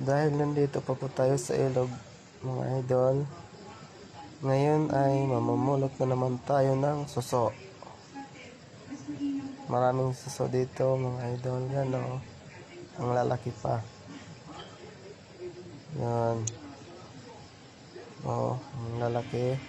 Dahil nandito pa po tayo sa ilog, mga idol, ngayon ay mamamulot na naman tayo ng suso. Maraming suso dito, mga idol. Yan o. Ang lalaki pa. Yan. O, ang lalaki.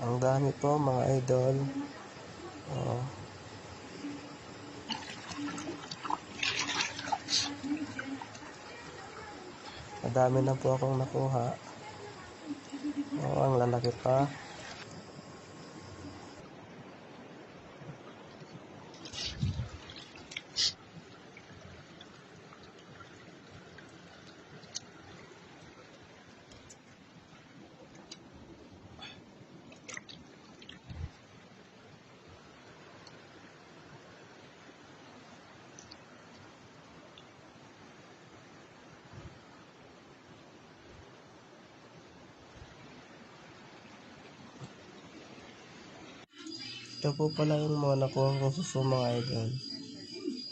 Ang dami po mga idol. Oh. Madami na po akong nakuha. Oh, ang lalaki pa. Ito po pala yung mga nakuha kong suso mga idol.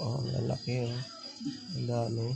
Oh, lalaki oh. Ang dami.